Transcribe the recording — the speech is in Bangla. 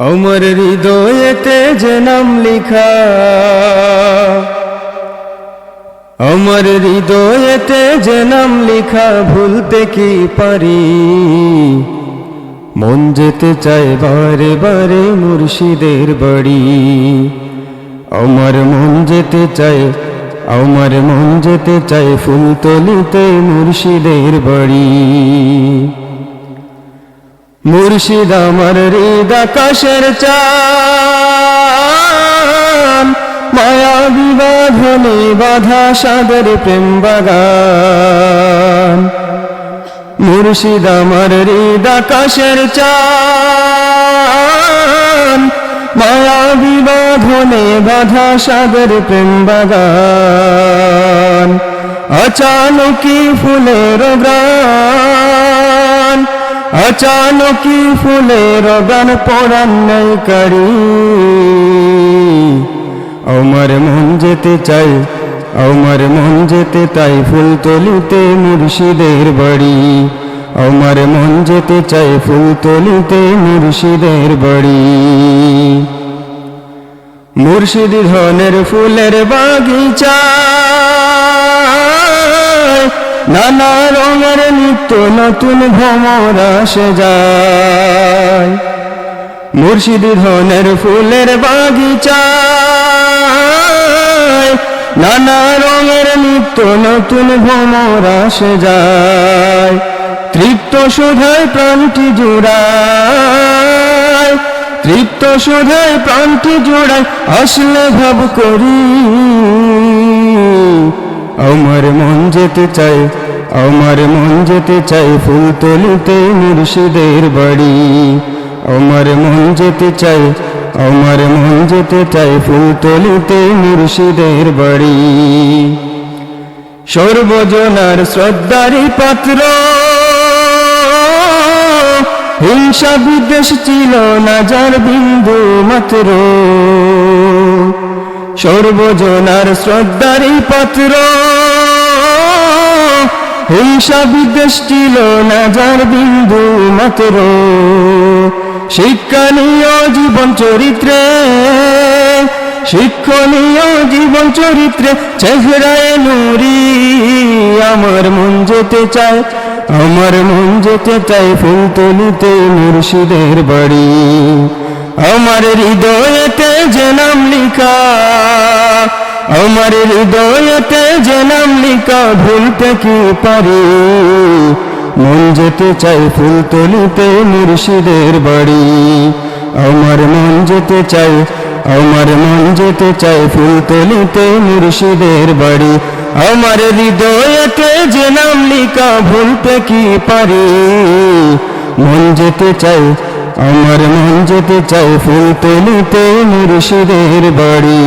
আমার হৃদয়েতে যে নাম লিখা। আমার হৃদয়েতে যে নাম লিখা, ভুলতে কি পারি? মন যেতে চায় বারে বারে মুর্শিদের বাড়ি। আমার মন যেতে চায় আমার মন যেতে চায় ফুলতলিতে মুর্শিদের বাড়ি। মুর্শিদ আমার হৃদ আকাশের চান মায়া বিবাধনে বাধা সাদের প্রেম বাগান। মুর্শিদ আমার হৃদ আকাশের চান মায়া বিবাধনে বাধা সাদের প্রেম বাগান। অচানকি ফুলের গ্রান অচানকি ফুলের গান পড়ান নাই করি আমার মন যেতে চাই আমার মন যেতে তাই ফুল তলিতে মুর্শিদের বাড়ি আমার মন যেতে চাই ফুল তলিতে মুর্শিদের বাড়ি মুর্শিদ ধনের ফুলের বাগিচা নানা রঙের নিত্য নতুন ভ্রমর আসে যায়। মুর্শিদ ধনের ফুলের বাগিচা নানা রঙের নিত্য নতুন ভ্রমর আসে যায়। তৃপ্ত সুধায় প্রাণটি জুড়ায়, তৃপ্ত সুধায় প্রাণটি জোড়ায়, আসলে ভাব করি। আমার মন যেতে চাই আমার মন যেতে চাই ফুল তলিতে মুর্শিদের বাড়ি। আমার মন যেতে চাই আমার মন যেতে চাই ফুল তলিতে মুর্শিদের বাড়ি। সর্বজনার শ্রদ্ধারি পাত্র। হিংসা বিদ্বেষ ছিল না যার বিন্দু মাত্র। সর্বজনার শ্রদ্ধারি পাত্র। হিংসা বিদ্বেষ ছিল না যার বিন্দু মাত্র। শিক্ষণীয় জীবন চরিত্রে, শিক্ষণীয় জীবন চরিত্রে চেহারায় নুরি, আমার মন যেতে চায়, আমার মন যেতে চায় ফুল তলিতে মুর্শিদের বাড়ি। আমার হৃদয়েতে যে নাম লিখা আমার হৃদয়েতে যে নাম লিখা ভুলতে কি পারি? মন যেতে চাই ফুল তলিতে মুর্শিদের বাড়ি। আমার মন যেতে চাই আমার মন যেতে চাই ফুল তলিতে মুর্শিদের বাড়ি। আমার হৃদয়েতে যে নাম লিখা ভুলতে কি পারি? মন যেতে চাই আমার মন যেতে চাই ফুল তলিতে মুর্শিদের বাড়ি।